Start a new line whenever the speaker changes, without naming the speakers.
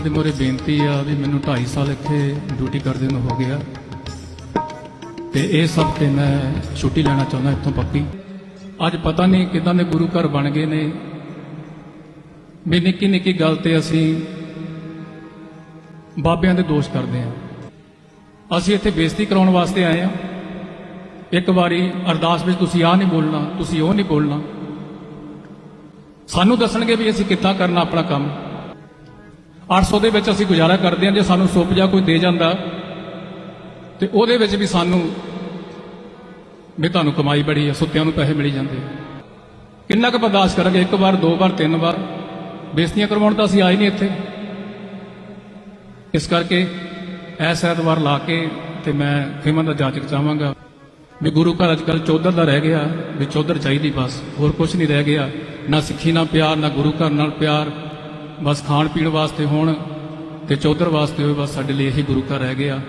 ਦੇ ਮੋਰੇ ਬੇਨਤੀ ਆ ਵੀ ਮੈਨੂੰ 2.5 ਸਾਲ ਇੱਥੇ ਡਿਊਟੀ ਕਰਦੇ ਨੂੰ ਹੋ ਗਿਆ। ਤੇ ਇਹ ਸਭ ਤੇ ਮੈਂ ਛੁੱਟੀ ਲੈਣਾ ਚਾਹੁੰਦਾ ਇੱਥੋਂ ਪੱਕੀ। ਅੱਜ ਪਤਾ ਨਹੀਂ ਕਿਦਾਂ ਦੇ ਗੁਰੂ ਘਰ ਬਣ ਗਏ ਨੇ। ਵੀ ਨਿੱਕੀ ਨਿੱਕੀ ਗੱਲ ਤੇ ਅਸੀਂ ਬਾਬਿਆਂ ਦੇ ਦੋਸ਼ ਕਰਦੇ ਹਾਂ। ਅਸੀਂ ਇੱਥੇ ਬੇਇੱਜ਼ਤੀ ਕਰਾਉਣ ਵਾਸਤੇ ਆਏ ਹਾਂ। ਇੱਕ ਵਾਰੀ ਅਰਦਾਸ ਵਿੱਚ ਤੁਸੀਂ ਆਹ ਨਹੀਂ ਬੋਲਣਾ, ਤੁਸੀਂ ਉਹ ਨਹੀਂ ਬੋਲਣਾ। ਸਾਨੂੰ ਦੱਸਣਗੇ ਵੀ ਅਸੀਂ ਕਿੱਦਾਂ ਕਰਨਾ ਆਪਣਾ ਕੰਮ। 800 ਦੇ ਵਿੱਚ ਅਸੀਂ ਗੁਜ਼ਾਰਾ ਕਰਦੇ ਹਾਂ, ਜੇ ਸਾਨੂੰ ਸੁੱਪ ਜਾ ਕੋਈ ਦੇ ਜਾਂਦਾ, ਤੇ ਉਹਦੇ ਵਿੱਚ ਵੀ ਸਾਨੂੰ ਵੀ ਤੁਹਾਨੂੰ ਕਮਾਈ ਬੜੀ ਹੈ ਸੁੱਤਿਆਂ ਨੂੰ ਪੈਸੇ ਮਿਲੀ ਜਾਂਦੇ ਕਿੰਨਾ ਕੁ ਬਰਦਾਸ਼ਤ ਕਰਾਂਗੇ? ਇੱਕ ਵਾਰ, ਦੋ ਵਾਰ, ਤਿੰਨ ਵਾਰ। ਬੇਇੱਜ਼ਤੀਆਂ ਕਰਵਾਉਣ ਤਾਂ ਅਸੀਂ ਆਏ ਨਹੀਂ ਇੱਥੇ। ਇਸ ਕਰਕੇ ਐਸ ਐਤਵਾਰ ਲਾ ਕੇ ਤੇ ਮੈਂ ਖਿਮਨ ਦਾ ਜਾਚਕ ਚਾਹਾਂਗਾ ਵੀ ਗੁਰੂ ਘਰ ਅੱਜ ਕੱਲ ਚੌਧਰ ਦਾ ਰਹਿ ਗਿਆ, ਵੀ ਚੌਧਰ ਚਾਹੀਦੀ ਬਸ। ਹੋਰ ਕੁਝ ਨਹੀਂ ਰਹਿ ਗਿਆ। ਨਾ ਸਿੱਖੀ ਨਾਲ ਪਿਆਰ, ਨਾ ਗੁਰੂ ਘਰ ਨਾਲ ਪਿਆਰ। ਬਸ ਖਾਣ ਪੀਣ ਵਾਸਤੇ ਹੋਣ ਤੇ ਚੌਧਰ ਵਾਸਤੇ ਹੋਏ, ਬਸ ਸਾਡੇ ਲਈ ਇਹੀ ਗੁਰੂ ਘਰ ਰਹਿ ਗਿਆ।